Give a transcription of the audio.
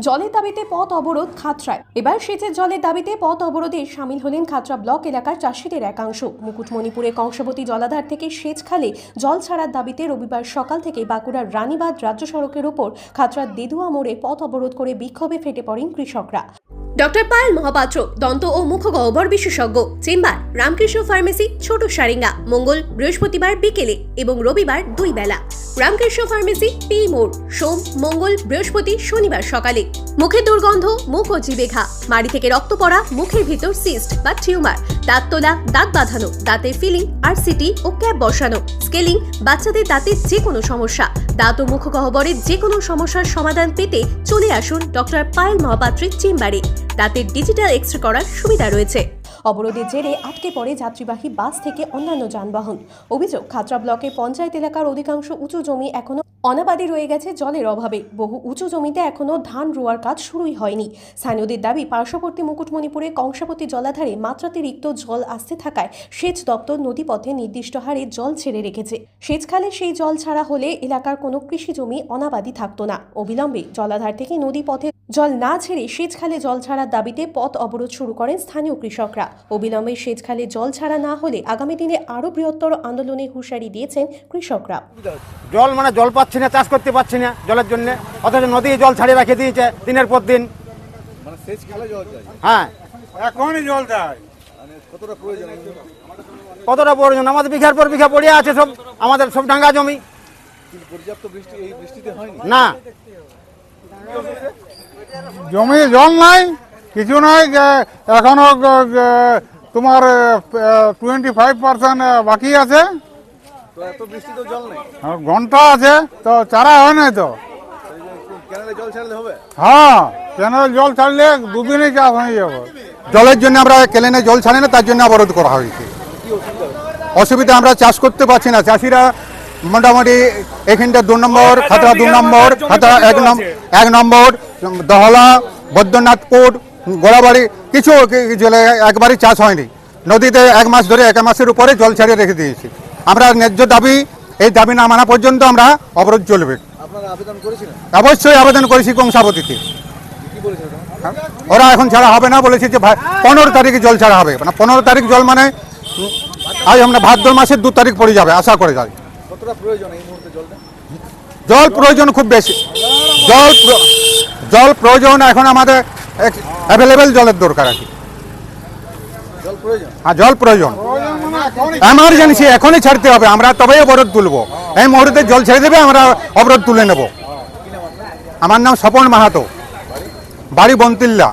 জলের দাবিতে পথ অবরোধ খাতড়ায়। এবার সেচের জলের দাবিতে পথ অবরোধে সামিল হলেন খাতরা ব্লক এলাকার চাষিদের একাংশ। মুকুটমণিপুরে কংসাবতী জলাধার থেকে সেচ খালে জল ছাড়ার দাবিতে রবিবার সকাল থেকে বাঁকুড়ার রানীবাঁধ রাজ্য সড়কের ওপর খাতড়ার দেদুয়া মোড়ে পথ অবরোধ করে বিক্ষোভে ফেটে পড়েন কৃষকরা। ডক্টর পায়েল মহাপাত্র, দন্ত ও মুখ গহ্বর বিশেষজ্ঞ, চেম্বার, রামকৃষ্ণ ফার্মেসি, ছোট সারেঙ্গা, মঙ্গল বৃহস্পতিবার বিকেলে এবং রবিবার দুই বেলা। রামকৃষ্ণ ফার্মেসি, পি মোড়, সোম, মঙ্গল, বৃহস্পতি, শনিবার সকালে। মুখে দুর্গন্ধ, মুখ ও জিভে ঘা। মাড়ি থেকে রক্ত পড়া, মুখের ভিতর সিস্ট বা টিউমার। দাঁত তোলা, দাঁত বাঁধানো দাঁতে ফিলিং আর সিটি ও ক্যাপ বসানো। স্কেলিং, বাচ্চাদের দাঁতের যে কোনো সমস্যা। দাঁত ও মুখ গহ্বরের যে কোনো সমস্যার সমাধান পেতে চলে আসুন ডক্টর পায়েল মহাপাত্রের চেম্বারে। দাঁতের ডিজিটাল এক্স রে করার সুবিধা রয়েছে। অবরোধের জেরে আটকে পড়ে যাত্রীবাহী বাস থেকে অন্যান্য যানবাহন। অভিযোগ খাতড়া ব্লকে পঞ্চায়েত এলাকার অধিকাংশ উঁচু জমি এখনও অনাবাদি রয়ে গেছে জলের অভাবে। বহু উঁচু জমিতে এখনও ধান রোয়ার কাজ শুরুই হয়নি। স্থানীয়দের দাবি, পার্শ্ববর্তী মুকুটমণিপুরে কংসাবতী জলাধারে মাত্রাতিরিক্ত জল আসতে থাকায় সেচ দপ্তর নদীপথে নির্দিষ্ট হারে জল ছেড়ে রেখেছে। সেচখালে সেই জল ছাড়া হলে এলাকার কোনো কৃষি জমি অনাবাদি থাকতো না। অবিলম্বে জলাধার থেকে নদীপথে জল না ছেড়ে সেচখালে জল ছাড়ার দাবিতে পথ অবরোধ শুরু করেন স্থানীয় কৃষকরা। অবিলম্বে সেচখালে জল ছাড়া না হলে আগামী দিনে আরও বৃহত্তর আন্দোলনে হুঁশিয়ারি দিয়েছেন কৃষকরা। জল মানে জল পাচ্ছি না চাষ করতে পারছি না জলের জন্য। অথচ নদী জল ছাড়িয়ে রেখে দিয়েছে দিনের পর দিন। মানে হ্যাঁ। এখনই জল দেয় কতটা প্রয়োজন? আমাদের বিঘার পর বিঘা পড়ে আছে সব আমাদের সব ডাঙ্গা জমি। কিন্তু পর্যাপ্ত বৃষ্টি এই বৃষ্টিতে হয়নি? না। জমি জল নাই কিছু নাই যে এখনও তোমার টোয়েন্টি ফাইভ পার্সেন্ট বাকি আছে। তো এত বৃষ্টিতেও জল নেই? আর ঘণ্টা আছে তো চারা হয় নাই তো। একটু ক্যানেলে জল ছাড়লে হবে? হ্যাঁ ক্যানেল জল ছাড়লে দুদিনই চাষ হয়ে যাবে। জলের জন্য আমরা কেলেনে জল ছাড়ি না তার জন্য অবরোধ করা হয়েছে। অসুবিধা আমরা চাষ করতে পারছি না। চাষিরা মোটামুটি এখানটা দু নম্বর খাতা দু নম্বর খাতা এক নম্বর এক নম্বর দহলা বৈদ্যনাথপুর গোড়াবাড়ি কিছু কি- জলে একবারই চাষ হয়নি। নদীতে এক মাস ধরে এক মাসের উপরে জল ছাড়িয়ে রেখে দিয়েছি। আমরা ন্যায্য দাবি এই দাবি না মানা পর্যন্ত আমরা অবরোধ চলবে। আপনারা আবেদন করেছিলেন? অবশ্যই আবেদন করেছি কংসাবতীতে কি ওরা? এখন ছাড়া হবে না বলেছে যে ভাই পনেরো তারিখে জল ছাড়া হবে। মানে পনেরো তারিখ জল মানে আজ আমরা ভাদ্র মাসের দু তারিখ পড়ে যাবে আশা করে যাই। কতটা প্রয়োজন এই মুহূর্তে জলটা? জল প্রয়োজন খুব বেশি। জল জল প্রয়োজন এখন আমাদের অ্যাভেলেবেল জলের দরকার আছে। জল প্রয়োজন? আর জল প্রয়োজন। এমার্জেন্সি এখনই ছাড়তে হবে আমরা তবেই অবরোধ তুলবো। এই মুহূর্তে জল ছেড়ে দেবে আমরা অবরোধ তুলে নেব। আমার নাম স্বপন মাহাতো। বাড়ি বন্তিল্লা।